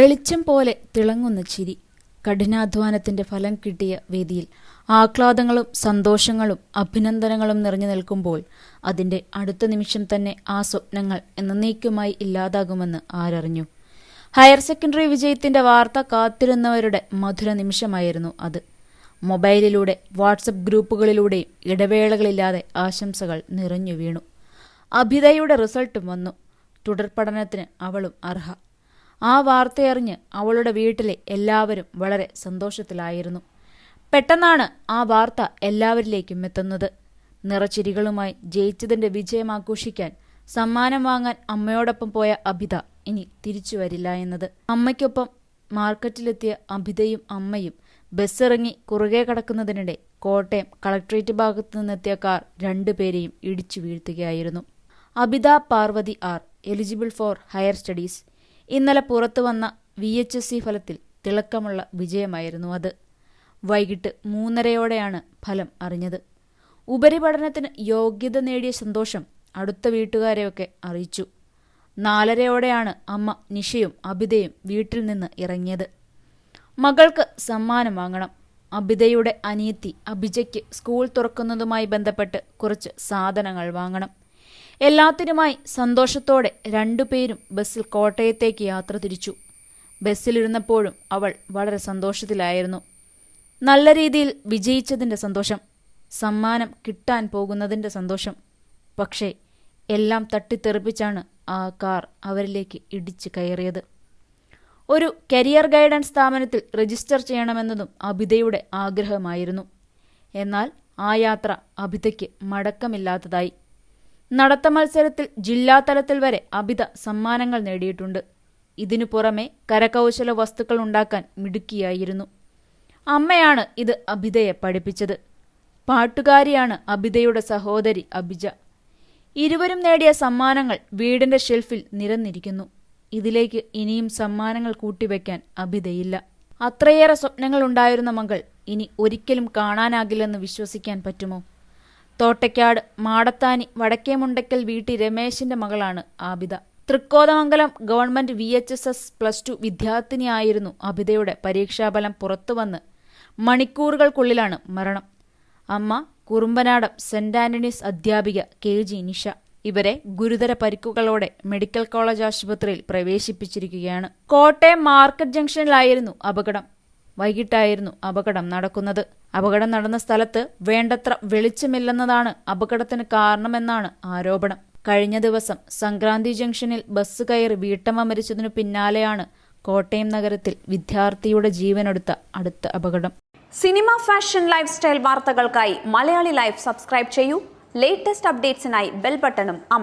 വെളിച്ചം പോലെ തിളങ്ങുന്ന ചിരി കഠിനാധ്വാനത്തിന്റെ ഫലം കിട്ടിയ വേദിയിൽ ആഹ്ലാദങ്ങളും സന്തോഷങ്ങളും അഭിനന്ദനങ്ങളും നിറഞ്ഞു നിൽക്കുമ്പോൾ അതിന്റെ അടുത്ത നിമിഷം തന്നെ ആ സ്വപ്നങ്ങൾ എന്നേക്കുമായി ഇല്ലാതാകുമെന്ന് ആരറിഞ്ഞു. ഹയർ സെക്കൻഡറി വിജയത്തിന്റെ വാർത്ത കാത്തിരുന്നവരുടെ മധുര നിമിഷമായിരുന്നു അത്. മൊബൈലിലൂടെ വാട്സപ്പ് ഗ്രൂപ്പുകളിലൂടെയും ഇടവേളകളില്ലാതെ ആശംസകൾ നിറഞ്ഞു വീണു. അഭിതയുടെ റിസൾട്ടും വന്നു. തുടർ പഠനത്തിന് അവളും അർഹ. ആ വാർത്തയറിഞ്ഞ് അവളുടെ വീട്ടിലെ എല്ലാവരും വളരെ സന്തോഷത്തിലായിരുന്നു. പെട്ടെന്നാണ് ആ വാർത്ത എല്ലാവരിലേക്കും എത്തുന്നത്. നിറച്ചിരികളുമായി ജയിച്ചതിന്റെ വിജയം ആഘോഷിക്കാൻ സമ്മാനം വാങ്ങാൻ അമ്മയോടൊപ്പം പോയ അഭിത ഇനി തിരിച്ചു വരില്ല എന്നത്. അമ്മയ്ക്കൊപ്പം മാർക്കറ്റിലെത്തിയ അഭിതയും അമ്മയും ബസ്സിറങ്ങി കുറുകെ കടക്കുന്നതിനിടെ കോട്ടയം കളക്ട്രേറ്റ് ഭാഗത്തു നിന്നെത്തിയ കാർ രണ്ടുപേരെയും ഇടിച്ചു വീഴ്ത്തുകയായിരുന്നു. Abitha Parvathy R. Eligible for higher studies. ഇന്നലെ പുറത്തു വന്ന വി എച്ച് എസ് സി ഫലത്തിൽ തിളക്കമുള്ള വിജയമായിരുന്നു അത്. വൈകിട്ട് മൂന്നരയോടെയാണ് ഫലം അറിഞ്ഞത്. ഉപരിപഠനത്തിന് യോഗ്യത നേടിയ സന്തോഷം അടുത്ത വീട്ടുകാരെയൊക്കെ അറിയിച്ചു. നാലരയോടെയാണ് അമ്മ നിഷയും അബിതയും വീട്ടിൽ നിന്ന് ഇറങ്ങിയത്. മകൾക്ക് സമ്മാനം വാങ്ങണം. അബിതയുടെ അനിയത്തി അഭിജയ്ക്ക് സ്കൂൾ തുറക്കുന്നതുമായി ബന്ധപ്പെട്ട് കുറച്ച് സാധനങ്ങൾ വാങ്ങണം. എല്ലാത്തിനുമായി സന്തോഷത്തോടെ രണ്ടുപേരും ബസ്സിൽ കോട്ടയത്തേക്ക് യാത്ര തിരിച്ചു. ബസ്സിലിരുന്നപ്പോഴും അവൾ വളരെ സന്തോഷത്തിലായിരുന്നു. നല്ല രീതിയിൽ വിജയിച്ചതിന്റെ സന്തോഷം സമ്മാനം കിട്ടാൻ പോകുന്നതിന്റെ സന്തോഷം. പക്ഷേ എല്ലാം തട്ടിത്തെറിപ്പിച്ചാണ് ആ കാർ അവരിലേക്ക് ഇടിച്ചു കയറിയത്. ഒരു കരിയർ ഗൈഡൻസ് സ്ഥാപനത്തിൽ രജിസ്റ്റർ ചെയ്യണമെന്നതും അബിതയുടെ ആഗ്രഹമായിരുന്നു. എന്നാൽ ആ യാത്ര അബിതയ്ക്ക് മടക്കമില്ലാത്തതായി. നടത്ത മത്സരത്തിൽ ജില്ലാതലത്തിൽ വരെ അബിത സമ്മാനങ്ങൾ നേടിയിട്ടുണ്ട്. ഇതിനു പുറമെ കരകൗശല വസ്തുക്കൾ ഉണ്ടാക്കാൻ മിടുക്കിയായിരുന്നു. അമ്മയാണ് ഇത് അബിതയെ പഠിപ്പിച്ചത്. പാട്ടുകാരിയാണ് അബിതയുടെ സഹോദരി അബിജ ഇരുവരും നേടിയ സമ്മാനങ്ങൾ വീടിന്റെ ഷെൽഫിൽ നിരന്നിരിക്കുന്നു. ഇതിലേക്ക് ഇനിയും സമ്മാനങ്ങൾ കൂട്ടിവെക്കാൻ അബിതയില്ല അത്രയേറെ സ്വപ്നങ്ങൾ ഉണ്ടായിരുന്ന മകൾ ഇനി ഒരിക്കലും കാണാനാകില്ലെന്ന് വിശ്വസിക്കാൻ പറ്റുമോ? തോട്ടയ്ക്കാട് മാടത്താനി വടക്കേമുണ്ടക്കൽ വീട്ടി രമേശിന്റെ മകളാണ് Abida Thrikkothamangalam government V H S S plus two വിദ്യാർത്ഥിനിയായിരുന്നു അബിതയുടെ പരീക്ഷാഫലം പുറത്തുവന്ന് മണിക്കൂറുകൾക്കുള്ളിലാണ് മരണം. അമ്മ കുറുമ്പനാടം സെന്റ് ആന്റണീസ് അധ്യാപിക കെ ജി നിഷ ഇവരെ ഗുരുതര പരിക്കുകളോടെ മെഡിക്കൽ കോളേജ് ആശുപത്രിയിൽ പ്രവേശിപ്പിച്ചിരിക്കുകയാണ്. കോട്ടയം മാർക്കറ്റ് ജംഗ്ഷനിലായിരുന്നു അപകടം. വൈകിട്ടായിരുന്നു അപകടം നടക്കുന്നത്. അപകടം നടന്ന സ്ഥലത്ത് വേണ്ടത്ര വെളിച്ചമില്ലെന്നതാണ് അപകടത്തിന് കാരണമെന്നാണ് ആരോപണം. കഴിഞ്ഞ ദിവസം സംക്രാന്തി ജംഗ്ഷനിൽ ബസ് കയറി വീട്ടമ്മ മരിച്ചതിനു പിന്നാലെയാണ് കോട്ടയം നഗരത്തിൽ വിദ്യാർത്ഥിയുടെ ജീവനെടുത്ത അടുത്ത അപകടം. സിനിമ ഫാഷൻ ലൈഫ് സ്റ്റൈൽ വാർത്തകൾക്കായി മലയാളി ലൈഫ് സബ്സ്ക്രൈബ് ചെയ്യൂ. ലേറ്റസ്റ്റ് അപ്ഡേറ്റ്സിനായി ബെൽ ബട്ടണും അമർ